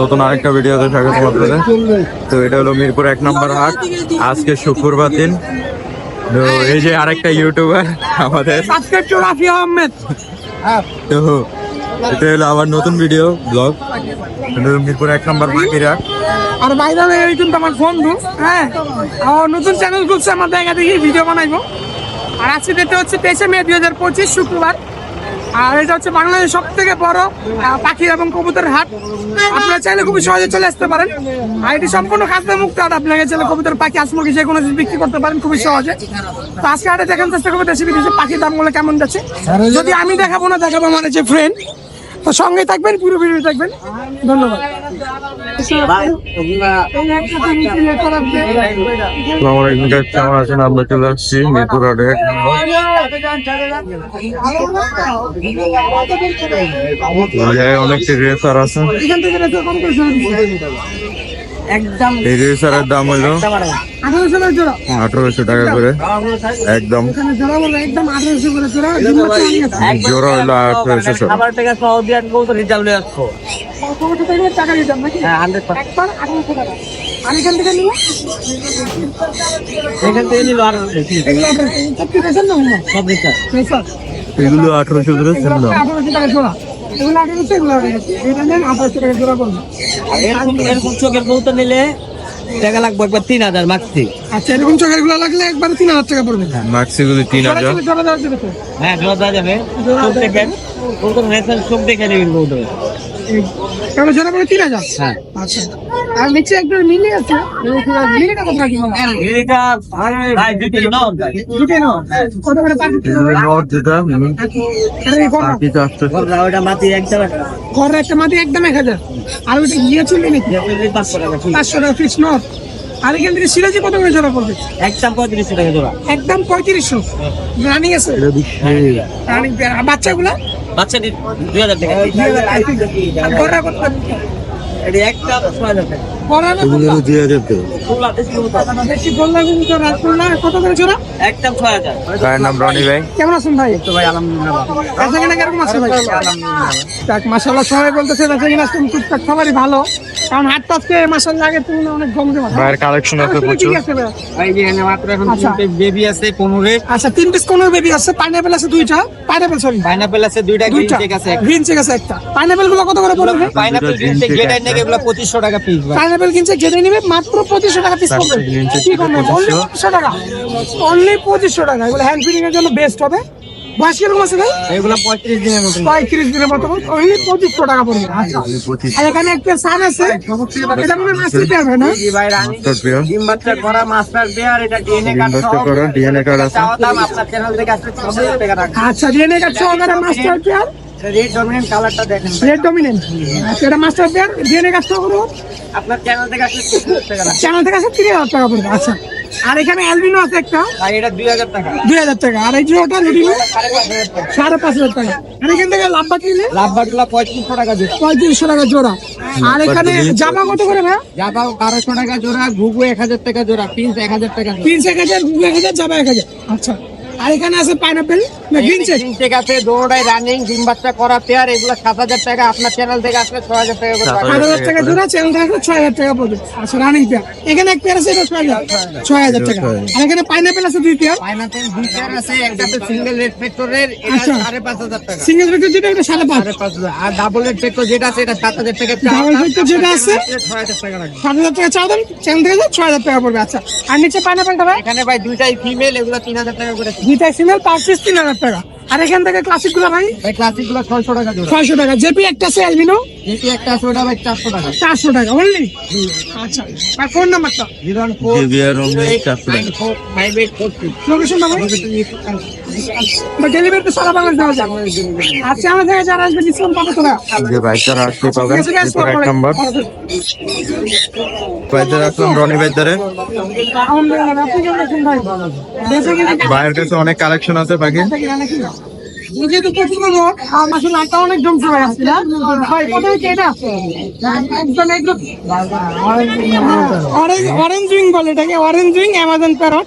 নতুন আরেকটা ভিডিওতে তো এটা হলো মিরপুর এক নম্বর আজকে শুক্রবার দিন। তো এই যে আরেকটা ইউটিউবার আমাদের। আহমেদ এটা হলো আমার নতুন ভিডিও ব্লগ মিরপুর এক নম্বর আর আমার বন্ধু হ্যাঁ? নতুন চ্যানেল খুলছে, আমার দেখা দেখি ভিডিও বানাইবো। আর আজকে ডেটে হচ্ছে তেইশে মে দুই পঁচিশ শুক্রবার। আর এটা হচ্ছে বাংলাদেশের সব থেকে বড় পাখি এবং কবুতরের হাট। আপনারা চাইলে খুবই সহজে চলে আসতে পারেন। আর এটি সম্পূর্ণ খাদ্য মুক্ত হাট। আপনাকে চাইলে কবুতর পাখি আসমুখী যে কোনো জিনিস বিক্রি করতে পারেন খুবই সহজে। তো আজকে হাটে দেখেন চেষ্টা করব দেশি বিদেশি পাখির দামগুলো কেমন যাচ্ছে। যদি আমি দেখাবো না দেখাবো আমার যে ফ্রেন্ড তো সঙ্গে থাকবেন পুরো ভিডিও থাকবেন। ধন্যবাদ। আসসালামু আলাইকুম কেমন আছেন? আমরা চলে আসছি মিরপুর অনেকটি রেসার আছে। দিচ্ছি। এই রেসারের দাম হলো আঠারোশো টাকা করে। একদম। এখানে জোড়া একদম হলো আঠারোশো হ্যাঁ? এগুলো আঠারোশো করে এগুলো আঠারোশো এগুলো এটা নেন আঠারোশো টাকা জোড়া করবেন এরকম এরকম চোখের কবুতর নিলে টাকা লাগবে একবার তিন হাজার মাক্সি। আচ্ছা এরকম চোখেরগুলো লাগলে একবার তিন হাজার টাকা পড়বে। তিন হাজার? হ্যাঁ জোড়া দেওয়া যাবে। চোখ দেখেন। চোখ দেখে নেবেন তাহলে জোড়া পড়বে তিন হাজার? হ্যাঁ। আচ্ছা। আর নিচে একটা মিলি আছে। মিলিটা কত রাখি বলো? ভাই দুটো নাও। দুটোই নাও। কত করে পার নট যেটা এটা কি কত? পিস আসতে ওটা মাটি একটা। মাটি একদম এক হাজার। আর ওইটা গিয়ে চলবে নাকি পাঁচশো টাকা পাঁচশো টাকা ফিক্স নট আর এখান থেকে সিরাজি কত করে জোড়া পড়বে? একদম পঁয়ত্রিশশো টাকা জোড়া। একদম পঁয়ত্রিশশো। রানিং আছে? রানিং বাচ্চাগুলা? বাচ্চা দুই হাজার টাকা। হাজার গায়ের নাম রনি ভাই। কেমন আছেন ভাই? ভাই আলহামদুলিল্লাহ বেচা কিনা কীরকম আছে ভাই? যাক মাসাল্লাহ সবাই বলতেছে বেচা কিনা তুমি টুকটাক সবারই ভালো। কারণ হাটটা আজকে মাসাল্লাহ আগের তুলনায় অনেক কম জমা ভাইয়ের কালেকশন আছে প্রচুর। ভাই। ভাই এখানে মাত্র এখন আচ্ছা। বেবি আছে আচ্ছা তিন পিস বেবি আছে পাইনাপেল আছে দুইটা। পাইনাপেল সরি পাইনাপেল আছে দুইটা গ্রিন চেক আছে গ্রিন চেক আছে একটা। পাইনাপেলগুলো কত করে পড়বে? পাইনাপেল গ্রিন চেক check গেট আছে। নাকি এগুলো পঁচিশশো টাকা পিস পাইনাপেল কিনছে ঘেটে নিবে মাত্র পঁচিশশো টাকা পিস চারটে পড়বে green check কি দিবে অনলি পঁচিশশো টাকা? অনলি পঁচিশশো টাকা। এগুলো হ্যান্ড ফিডিং এর জন্য বেস্ট হবে। বয়স কীরকম আছে ভাই? এগুলো পঁয়ত্রিশ দিনের মতো পঁয়ত্রিশ দিনের মতো অনলি পঁচিশশো টাকা পড়বে। আচ্ছা। আর এখানে একটা সান আছে। এটা মনে হয় পেয়ার হয় না? জি ভাই রানী। মাস্টার পেয়ার ডিম বাচ্চা করা মাস্টার বেয়ার এটা ডিএনএ কার্ড ডিএনএ কার্ড আছে। আপনার চ্যানেল থেকে আসলে ছশো টাকা রাখবে আচ্ছা ডিএনএ কার্ড সহকারে মাস্টার পেয়ার রেড ডমিনেন্ট কালারটা দেখেন রেড ডমিনেন্ট আচ্ছা এটা মাস্টার পেয়ার ডিএনএ কার্ড সহকারে আপনার চ্যানেল থেকে আসলে ছশো টাকা চ্যানেল থেকে আছে তিন হাজার টাকা পড়বে। আচ্ছা। আর এখানে অ্যালবিনো আছে একটা। এটা দুই হাজার টাকা। দুই হাজার টাকা। আর এই যে ওটা লুটিনো সাড়ে পাঁচ হাজার টাকা। আর এখান থেকে লাভবা কিনলে লাভবারগুলো পঁয়ত্রিশশো টাকা জোড়া। পঁয়ত্রিশশো টাকা জোড়া। আর এখানে জামা কত করে ভাই? জাবা বারোশো টাকা জোড়া ঘুঘু এক হাজার টাকা জোড়া পিন্স এক হাজার টাকা। তিনশো এক হাজার দু এক হাজার জামা এক হাজার। আচ্ছা। আর এখানে আছে পাইনাপেল না গ্রিন চেক তিন চেক আছে দৌড়াই রানিং ডিম বাচ্চা করা পেয়ার এগুলো সাত হাজার টাকা আপনার চ্যানেল থেকে আসলে ছয় হাজার টাকা সাত হাজার টাকা জোড়া চ্যানেল থেকে ছয় হাজার টাকা পড়বে। আচ্ছা রানিং পেয়ার এখানে এক পেয়ার আছে এটা ছয় হাজার। ছয় হাজার। টাকা। আর এখানে পাইনাপেল আছে দুই পেয়ার পাইনাপেল দুই পেয়ার আছে একটাতে সিঙ্গেল রেড ফ্যাক্টরের এটা আচ্ছা। সাড়ে পাঁচ হাজার টাকা। সিঙ্গেল ফেক্টর যেটা এটা সাড়ে পাঁচ। হাজার। আর ডাবল রেড ফ্যাক্টর যেটা আছে এটা সাত হাজার টাকা। Double factor যেটা আছে? ছয় হাজার টাকা সাত হাজার টাকা চাও দেন চ্যানেল থেকে ছয় হাজার টাকা পড়বে। আচ্ছা আর নিচে পাইনাপেলটা ভাই? এখানে ভাই দুইটাই ফিমেল এগুলো তিন হাজার টাকা করে। দুইটাই সিঙ্গেল পার পিস তিন হাজার টাকা। আর এখান থেকে ক্লাসিকগুলো ভাই? ভাই ক্লাসিকগুলো ছয়শো টাকা ছয়শো টাকা। জেপি একটা আছে অ্যালবিনো জেপি একটা আছে ওটা ভাই চারশো টাকা। চারশো টাকা অনলি আচ্ছা। আর ফোন নাম্বারটা zero four JBR only 400 nine four five eight বা ডেলিভারি তো সারা বাংলাদেশ দেওয়া যাবে। আচ্ছা যারা আসবে ডিসকাউন্ট পাবে তোরা যে বাইচারা আসতে পাবেন ঠিক আছে, মিরপুর এক নম্বর। বাইচারা আসলাম রনি বাইচারে আলহামদুলিল্লাহ, আপনি কেমন আছেন ভাই? বেঁচে গেলে ভাইয়ের কাছে অনেক কালেকশন আছে যেহেতু প্রচুর লোক, আর আটটা অনেক জমছে ভাই আজকে, না? ভাই, কোথায় এটা? একদম একদম। অরেঞ্জ- অরেঞ্জ উইং বলে এটাকে অরেঞ্জ উইং অ্যামাজন প্যারট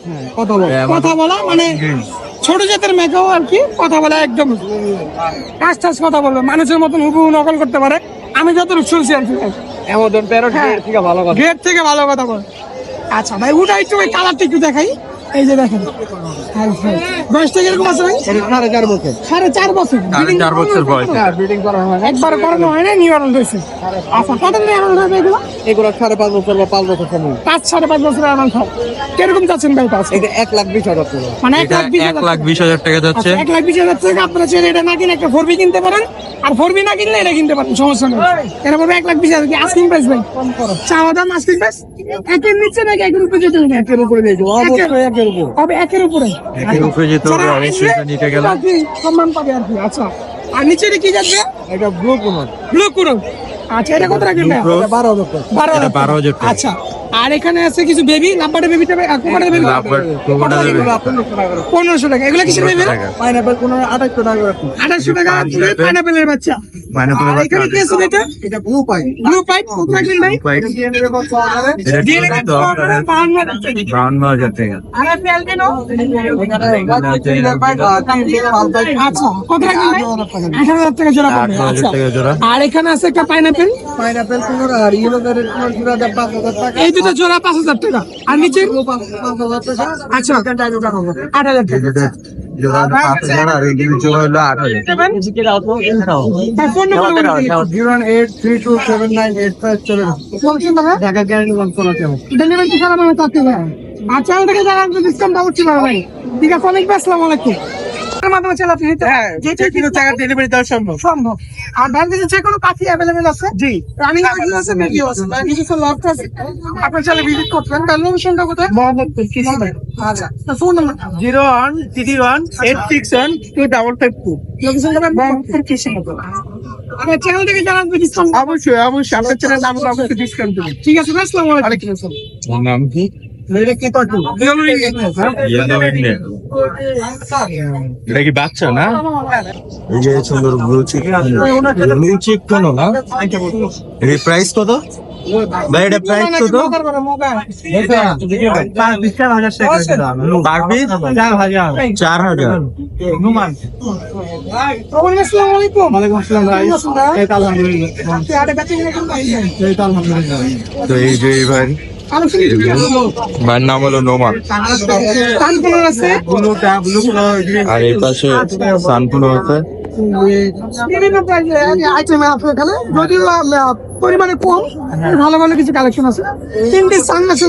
কথা বলা মানে ছোট জাতের মেঘাও আর কি কথা বলে একদম কাজ টাজ কথা বলবে। মানুষের মতন হুবু নকল করতে পারে। আমি যত শুনছি আর কি। এমন প্যারট হ্যাঁ। থেকে ভালো কথা। গেট থেকে ভালো কথা বল। আচ্ছা ভাই ওটা একটু কালারটা একটু দেখাই। এই যে দেখেন। বয়সটা কীরকম আছে ভাই সাড়ে চার বছর। সাড়ে চার বছর। সাড়ে চার বছর বয়স। ব্রিডিং করা হয় একবার করানো হয় না নিউ হয়েছে। আচ্ছা কত নিউ হবে এগুলো? এগুলো সাড়ে পাঁচ বছর বা পাঁচ বছর সময় পাঁচ সাড়ে পাঁচ বছর আমার খাও কীরকম চাচ্ছেন ভাই পাঁচ? এটা এক লাখ বিশ হাজার টাকা। মানে এক লাখ বিশ হাজার টাকা। যাচ্ছে। আচ্ছা, এক লাখ বিশ হাজার টাকা আপনারা চাইলে এটা না কিনে একটা ফোর বি কিনতে পারেন। আর ফোর বি না কিনলে এটা কিনতে পারেন সমস্যা নেই। এটা পড়বে এক লাখ বিশ হাজার। কি আস্কিং প্রাইস ভাই? চাওয়া দাম আস্কিং প্রাইস একের নিচে নাকি একের উপরে যেতে হবে? একের উপরে দিয়ে দেবো অবশ্যই একের উপর। হবে একের উপরে। একের উপরে যেতে হবে অবশ্যই এটা নিতে গেলে সম্মান পাবে আর কি আচ্ছা। আর নিচে কি যাচ্ছে? এটা ব্লু কোন ব্লু কোন আচ্ছা এটা কত রাখবেন ভাই? Blue বারো হাজার। টাকা বারো এটা হাজার বারো হাজার টাকা। আচ্ছা। আর এখানে আছে কিছু বেবি লাম্বারের বেবিটা বেবি কোকোটা দেবে পনেরোশো টাকা। এগুলো কিসের বেবি পাইনাপেল কোনো আঠাশশো টাকা আঠাশশো টাকা। পাইনাপেলের বাচ্চা। আর এখানে কি আছে এটা? এটা ব্লু পাই ব্লু পাইপ কত রাখবেন ভাই? এটা দিয়ে ঠিক রাখেন তো বাহান্ন হাজার টাকা। বাউন্ন হাজার টাকা। আর আপনি অ্যালবিনো? আচ্ছা কত রাখবেন আঠারো হাজার টাকা। জোড়া পড়বে আঠারো হাজার টাকা জোড়া। আর এখানে আছে একটা পাইনাপেল পাইনাপেল কোনো আর ইয়েলো কালারের কোনো জোড়া পাঁচ হাজার টাকা। এই দুটো জোড়া পাঁচ হাজার টাকা। আর নিচে? আচ্ছা। আট হাজার টাকা। পাবে ভাই। ঠিক আছে, অনেক ভাই আসসালামু আলাইকুম। এর মাধ্যমে নিতে হ্যাঁ যে টাকা ডেলিভারি দেওয়া সম্ভব। সম্ভব। আর ব্যাংক যে কোনো পাখি অ্যাভেলেবেল আছে? জি। রানিং অ্যাভেলেবল আছে আছে। ভাই কিছু লফট আছে। আপনি চাইলে ভিজিট করতে পারেন। তার লোকেশনটা কোথায়? মোহাম্মদপুর আচ্ছা। তো phone number zero one three one eight six one two double five two. লোকেশনটা মোহাম্মদপুর কৃষি আমার চ্যানেল থেকে যারা ডিসকাউন্ট অবশ্যই অবশ্যই। আপনার চ্যানেল অবশ্যই ডিসকাউন্ট দেবো। ঠিক আছে আসসালামু আলাইকুম। নাম কি? ইয়েলো এটা কি বাচ্চা না? এই যে সুন্দর ব্লু চিক ব্লু চিক কোন না? এর প্রাইস কত? ভাই এটা প্রাইস কত? চার হাজার। তো? এই যে এই ভাইয়ের নাম হলো নোমান। আর এই পাশে সানকুনো আছে। পরিমাণে কম ভালো ভালো কিছু কালেকশন আছে। তিনটি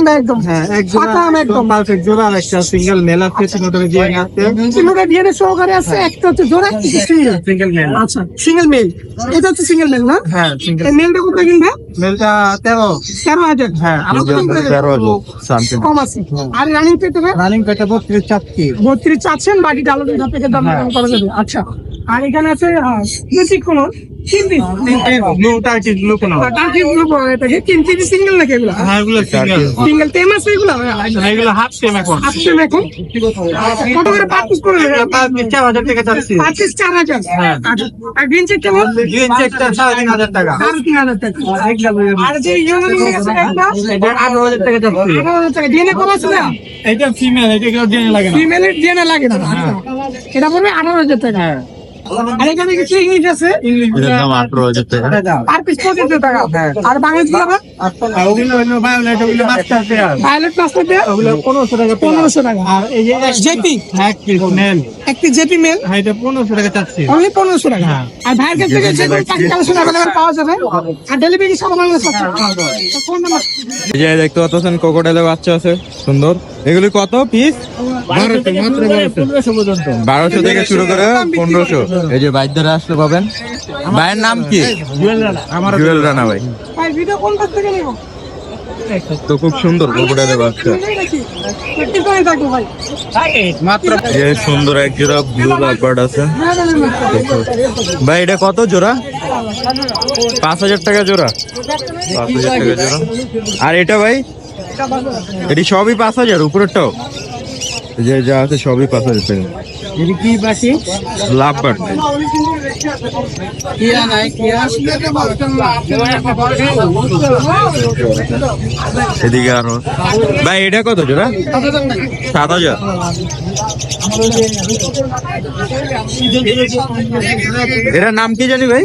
ভাই একদম? হ্যাঁ পাতা আম একদম। পারফেক্ট জোড়া একটা সিঙ্গেল মেল আছে চিনোটাকে দিয়ে আছে তিনটা ডিএনএ সহকারে আছে একটা হচ্ছে জোড়া সিঙ্গেল সিঙ্গেল মেল। আচ্ছা সিঙ্গেল মেল এটা হচ্ছে সিঙ্গেল মেল না? হ্যাঁ সিঙ্গেল মেলটা কোথায় কিনবে? মেলটা তেরো। তেরো হাজার। হ্যাঁ আরও কম আছে। আর রানিং পেতে হবে? রানিং পেটে বত্রিশ চারটি। বত্রিশ চাচ্ছেন বাকিটা আলাদা ধাপ থেকে দাম হ্যাঁ। করা যাবে। আচ্ছা আর এখানে আছে মিউজিক কোন সিঙ্গেল নাকি এগুলো? হ্যাঁ সিঙ্গেল টেম আছে এগুলো? এগুলো হাফ এখন। এখন? কত করে পিস করে চার হাজার টাকা চাচ্ছি। পার পিস চার হাজার? হ্যাঁ। আচ্ছা। আর গ্রিন চেক কেমন? গ্রিন চেকটা সাড়ে তিন হাজার টাকা। সাড়ে তিন হাজার টাকা। আর যে ইউনিক এটা আঠারো হাজার টাকা চাচ্ছি। আঠারো হাজার টাকা। ডিএনএ কম আছে না? এটা ফিমেল এটা লাগে না। ফিমেলের ডিএনএ লাগে না। আচ্ছা। এটা পড়বে আঠারো হাজার টাকা। হ্যাঁ। আর এখানে ইংলিশ আছে? পিস টাকা আর বাংলাদেশ গুলো আর ওগুলো হলো ভায়োলেট ওগুলো মাস্টার পেয়ার। ভায়োলেট প্লাস্টার দিয়ে ওগুলো পনেরোশো টাকা আর এই যে জেপি? এক পিস মেল একটি জেপি মেল পনেরোশো টাকা চাচ্ছি। অনলি পনেরোশো টাকা? আর ভাইয়ের কাছ থেকে যে কালেকশন অ্যাভেলেবেল পাওয়া যাবে? আর ডেলিভারি সারা বাংলাদেশ ফোন নাম্বার এই যে দেখতে পাচ্ছেন কোকোডাইলের বাচ্চা আছে সুন্দর। এগুলি কত পিস বারোশো থেকে শুরু করে পনেরোশো এই যে বাইদ্যারা আসলে পাবেন। ভাইয়ের নাম কি? আমার জুয়েল রানা। ভাই। ভাই ভিডিও কোন কাছ থেকে নেব? তো খুব সুন্দর কোকোডাইলের বাচ্চা যে সুন্দর এক জোড়া ব্লু লাভবার্ড আছে। ভাই এটা কত জোড়া? পাঁচ হাজার টাকা জোড়া। পাঁচ হাজার টাকা জোড়া। আর এটা ভাই? এটি সবই পাঁচ হাজার উপরেরটাও। যে যা আছে সবই পাঁচ হাজার টাকা। এটা কি বাকি? লাভবার্ড। কিয়া নাই কিয়া এদিকে আরও। ভাই এটা কত জোড়া? সাত হাজার। এটার নাম কি জানি ভাই?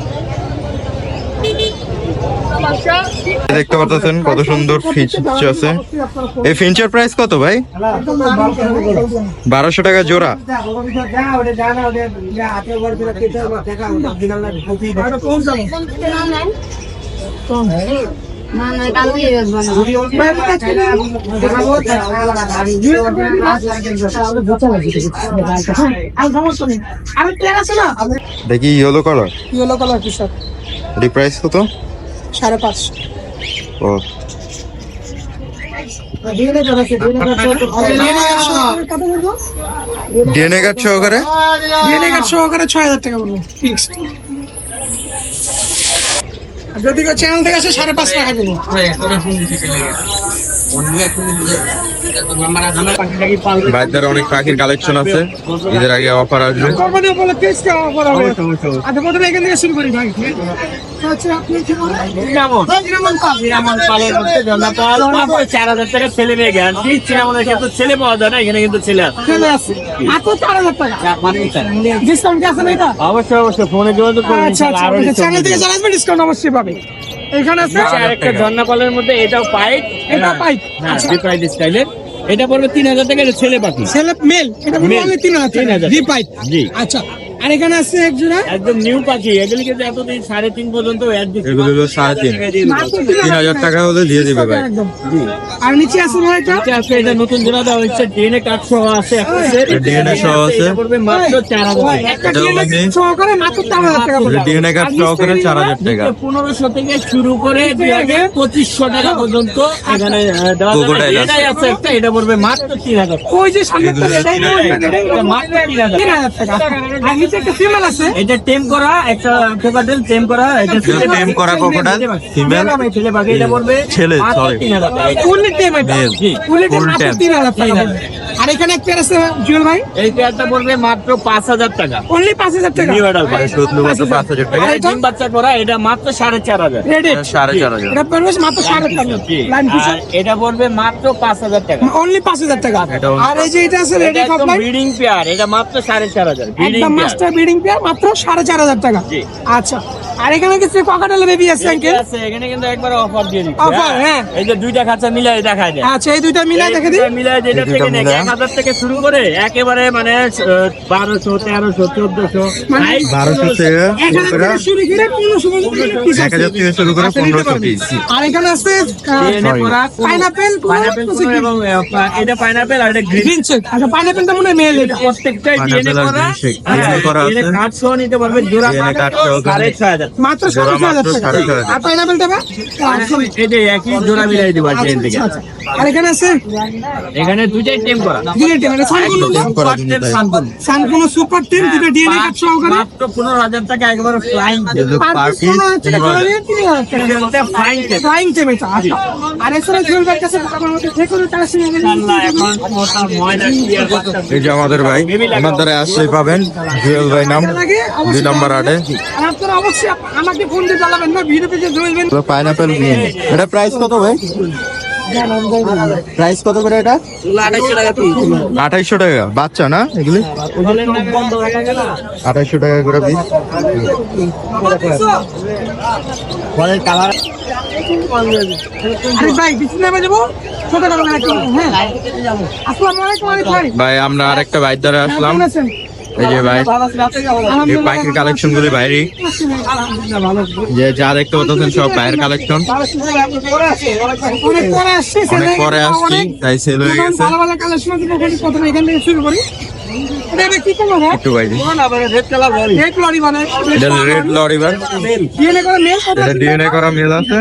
দেখতে পাচ্ছেন কত সুন্দর ফিঞ্চ আছে। এই ফিঞ্চের প্রাইস কত ভাই? বারোশো টাকা জোড়া। দেখি yellow colour yellow colour shirt এটি প্রাইস কত? সাড়ে পাঁচশো। ও। কত বলব? ডিএনএ কার্ড সহকারে? ডিএনএ কার্ড সহকারে ছয় হাজার টাকা বলব ফিক্সড যদি চ্যানেল থেকে আসে সাড়ে পাঁচ টাকা দেবো। বাইদের অনেক পাখির কালেকশন আছে। ঈদের আগে অফার আসবে। আচ্ছা। চার হাজার টাকা ছেলে মেয়ে ছেলে পাওয়া যায় না এখানে কিন্তু ছেলে আছে। চলে আসছে মাত্র চার হাজার টাকা। ডিসকাউন্ট আছে না এটা? অবশ্যই অবশ্যই ফোনে যোগাযোগ করুন আচ্ছা আচ্ছা চ্যানেল থেকে ডিসকাউন্ট অবশ্যই পাবে। এখানে আছে? একটা ঝর্ণা কলের মধ্যে এটাও পাইপ এটা পাইপ হ্যাঁ বিপ্রাইড স্টাইলের এটা পড়বে তিন হাজার টাকা ছেলে পাখি। ছেলে মেল। এটা পড়বে তিন হাজার তিন হাজার। জি পাইপ জি। আচ্ছা আর এখানে আছে এক জোড়া? একদম নিউ পাখি এগুলি কিন্তু এতদিন সাড়ে তিন পর্যন্ত এগুলো হলো সাড়ে তিন। তিন হাজার টাকা হলে দিয়ে দিবে ভাই। আর নিচে আছে ভাই এটা? আজকে আজকে এটা নতুন জোড়া দেওয়া হচ্ছে ডিএনএ কার্ড সহ আছে। DNA সহ আছে। মাত্র চার হাজার মেয়ে। সহকারে মাত্র চার হাজার টাকা ডিএনএ কার্ড সহকারে চার হাজার টাকা। পনেরোশো থেকে শুরু করে পঁচিশশো টাকা পর্যন্ত এখানে। এটাই আছে। একটা এটা পড়বে মাত্র তিন হাজার ওই যে সামনে মাত্র তিন হাজার টাকা। আর একটা ফিমেল আছে। এটা টেম করা একটা কোকাটেল টেম করা এটা টেম করা crocodile, female। আমি ছেলে পাখি এটা পড়বে ছেলে, মাত্র sorry। তিন হাজার টাকা। এটা। টেম এটা। টেম টাকা আর এখানে একটা আছে জুয়েল ভাই? এই পেয়ারটা পড়বে মাত্র পাঁচ হাজার টাকা। অনলি পাঁচ হাজার টাকা? নিউ অ্যাডাল্ট শুধু মাত্র পাঁচ হাজার। টাকা। আর ডিম বাচ্চা করা এটা মাত্র সাড়ে চার হাজার। রেডি সাড়ে চার হাজার। এটা পড়বে মাত্র সাড়ে টাকা জি। লাইন আর এটা পড়বে মাত্র পাঁচ হাজার টাকা। অনলি পাঁচ হাজার টাকা। আর এই যে এটা আছে এটা রেডি একদম কপলাইন ব্রিডিং পেয়ার এটা মাত্র সাড়ে চার হাজার। Breeding pair master breeding pair মাত্র সাড়ে চার হাজার টাকা। জি। আচ্ছা আর এখানে কিছু ককাটেল বেবি আছে আঙ্কেল আছে এখানে কিন্তু একবার অফার দিয়ে দিচ্ছে। Offer, হ্যাঁ। এই যে দুইটা খাঁচা মিলাই দেখায় দেয় আচ্ছা এই দুইটা মিলাই দেখে দিই মিলাই যেটা থেকে। এক হাজার থেকে শুরু করে একেবারে মানে বারোশো তেরোশো চোদ্দশো। মানে- বারোশো থেকে শুরু করে পনেরোশো পর্যন্ত piece এক আছে। হাজার থেকে শুরু করে আচ্ছা, নিতে পনেরোশো পারবি। পিস। আর এখানে আছে. পাইনাপেল পাইনাপেল এবং এটা পাইনাপেল আর এটা গ্রিন চেক আচ্ছা পাইনাপেলটা মনে মেল এটা। প্রত্যেকটাই Pineapple ডিএনএ করা। করা আছে। সহ নিতে জোড়া সহ মাত্র টাকা। আর এই যে একই জোড়া মিলাই দিব থেকে। আর এখানে আছে? এখানে দুইটাই টেম করা। টেম এটা করা সুপার টিম দুটো ডিএনএ মাত্র টাকা একবার ফ্লাইং ফ্লাইং টেম এটা আর এছাড়া কাছে যে কোনো এই যে আমাদের ভাই আমার দ্বারা আসলেই পাবেন। জুয়েল ভাই নাম? দুই নাম্বার আটে। আপনারা অবশ্যই আমাকে ফোন দিয়ে না ভিডিওতে যে পাইনাপেল গ্রিন এটা প্রাইস কত ভাই? প্রাইস কত করে এটা? আঠাইশো টাকা। বাচ্চা না এগুলি? হয়ে আঠাইশো টাকা করে পিস কালার ভাই হ্যাঁ। ভাই। আমরা আরেকটা বাইর দ্বারা আসলাম। কেমন আছেন? এই যে ভাই এই পাখির কালেকশন গুলি বাইরে যে যা দেখতে পাচ্ছেন সব বাইরের কালেকশন অনেক পরে আসছি অনেক পরে আসছি তাই সেল হয়ে গেছে ভালো ভালো কালেকশন আছে তখন প্রথমে এখান থেকে শুরু করি। এটা কত এটা ডিএনএ করা মেল আছে।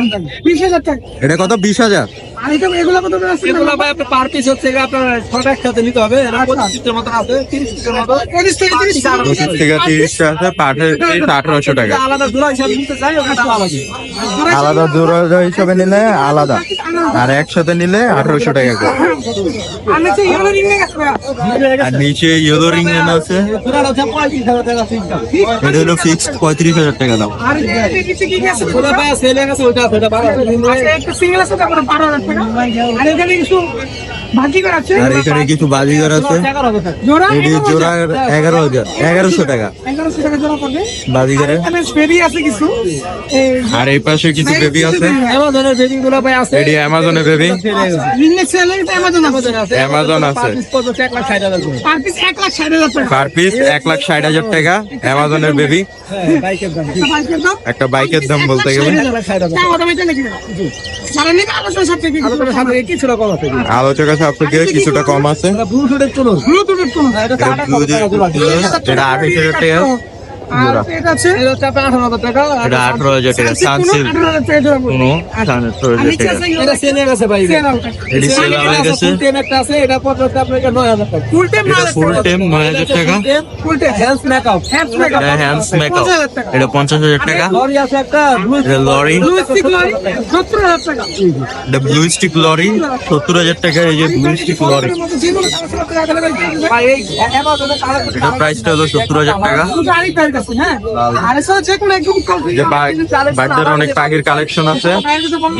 বিশ হাজার? টাকা এটা কত বিশ হাজার আর এটা এগুলো কত করে আছে? এগুলো ভাই আপনার পার পিস হচ্ছে আপনার ছটা একসাথে নিতে হবে। এরা পঁচিশ আছে তিরিশ মতো। পঁচিশ থেকে তিরিশ পঁচিশ থেকে তিরিশটা আছে পাঠের আঠারোশো টাকা। আলাদা জোড়া হিসাবে নিতে চাই আলাদা। আলাদা জোড়া হিসাবে নিলে আলাদা। আর একসাথে নিলে আঠারোশো টাকা করে। আর নিচে ইয়েলো রিং গেছে। ভাইয়া। আর নিচে ইয়েলো রিং আছে। পঁয়ত্রিশ হাজার টাকা এটা হলো ফিক্সড পঁয়ত্রিশ হাজার টাকা দাম। আর এর কি কি আছে? ওটা গেছে ওইটা বারো হাজার। আচ্ছা, সিঙ্গেল আছে আর এখানে কিছু আছে? বাজিগার জোড়া এগারো হাজার? এগারোশো টাকা। এগারোশো টাকা জোড়া পড়বে বাজিগারে এখানে ফেরি আছে কিছু। আর এই পাশে কিছু বেবি আছে? অ্যামাজনের বেবি গুলো ভাই আছে। এটি অ্যামাজনে বেবি? আছে। অ্যামাজন আছে। পার পিস পড়ছে এক লাখ ষাট হাজার টাকা। পার পিস এক লাখ ষাট হাজার টাকা অ্যামাজনের বেবি? হ্যাঁ বাইকের দাম। একটা বাইকের দাম? একটা বাইকের দাম বলতে গেলে। আলোচনা কিছুটা কম আছে। ব্লুটুথের ব্লুটুথের এটা হাজার টাকা। জোড়া। এটা আছে টাকা। এটা আঠারো হাজার টাকা আঠারো সানসিল্ক টাকা জোড়া পড়বে। কোনো আঠারো আর হাজার নিচে টাকা আছে এটা সেলে গেছে ভাই সেল সেল হয়ে গেছে। ফুল টেম একটা আছে এটা পড়ছে হচ্ছে আপনার এটা নয় হাজার টাকা। ফুল টাইম না ফুল টেম নয় হাজার টাকা। Full time health makeup hands makeup এটা হ্যান্ডস মেকআপ এটা পঞ্চাশ হাজার টাকা। লরি আছে একটা এটা লরি। ব্লু স্টিক লরি 70000 টাকা। এটা ব্লু স্টিক লরি সত্তর হাজার টাকা এই যে ব্লু স্টিক লরি। 70000 এটা প্রাইসটা হলো সত্তর হাজার টাকা। শুধু আরেক তারিখ আছে, হ্যাঁ? আর এছাড়া যে কোনো একদম কল অনেক পাখির কালেকশন আছে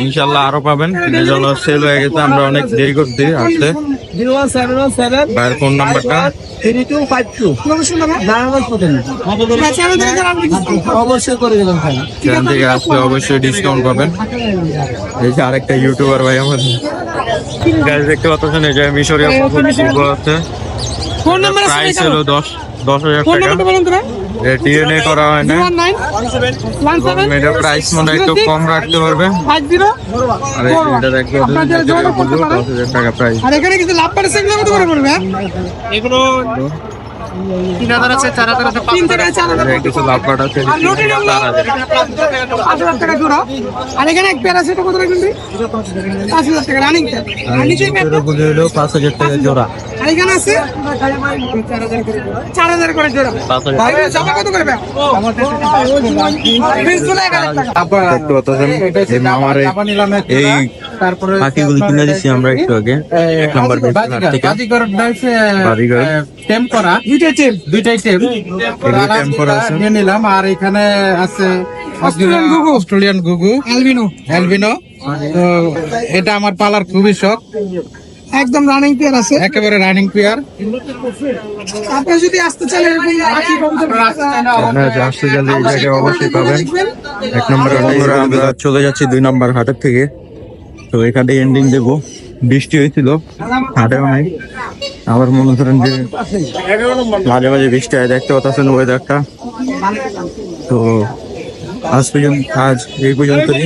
ইনশাল্লাহ আরও পাবেন সেল হয়ে গেছে আমরা অনেক দেরি আসতে ভাইয়ের ফোন নাম্বারটা থ্রি টু ফাইভ টু অবশ্যই করে দেবেন ভাই সেখান থেকে আসলে অবশ্যই ডিসকাউন্ট পাবেন এই যে আরেকটা ইউটিউবার ভাই আমাদের গাছ দেখতে পাচ্ছেন এই যে মিশরীয় পুকুর আছে ফোন নাম্বার আছে প্রাইস হলো দশ দশ হাজার টাকা ডিএনএ করা হয় না। এটা প্রাইস মনে হয় একটু কম রাখতে পারবে। আর এটার। দশ হাজার টাকা প্রাইস আর এখানে কিছু লাভ পারে সেগুলো কত করে পড়বে হ্যাঁ? এগুলো তিন হাজার আছে চার হাজার আছে তিন থেকে চার হাজার কিছু লাভ কার্ড আছে আর হাজার পাঁচ হাজার টাকা জোড়া আর এখানে এক পেয়ার আছে এটা কত রাখবেন পাঁচ হাজার টাকা রানিং আর নিচে এক পাঁচ হাজার টাকা জোড়া। আর এখানে আছে? চার হাজার করে জোড়া। ভাই জামা কত করে ভাই? পিসগুলো এক হাজার টাকা। দেখতে পাচ্ছেন এই মামার এই- এই পাখিগুলি কিনে দিচ্ছি আমরা একটু আগে এক নম্বর বাজিগর বাজিগর। টেম করা। দুইটাই টেপ দুইটাই টেম। এগুলো করা আছে। নিয়ে নিলাম আর এখানে আছে অস্ট্রেলিয়ান গুগু। অস্ট্রেলিয়ান গুগু অ্যালবিনো। অ্যালবিনো। এটা আমার পালার খুবই শখ। একদম রানিং পেয়ার আছে। একেবারে রানিং পেয়ার আপনি যদি আসতে চান এরকম কবুতর আপনারা যে আসতে গেলে এই জায়গায় অবশ্যই পাবেন। এক নম্বর আমরা চলে যাচ্ছি দুই নম্বর হাটের থেকে। তো এখানে এন্ডিং দেব। বৃষ্টি হয়েছিল হাটেও নাই। আবার মনে করেন যে মাঝে মাঝে বৃষ্টি হয় দেখতে পাচ্ছেন ওয়েদারটা তো আজ পর্যন্ত আজ এই পর্যন্তই।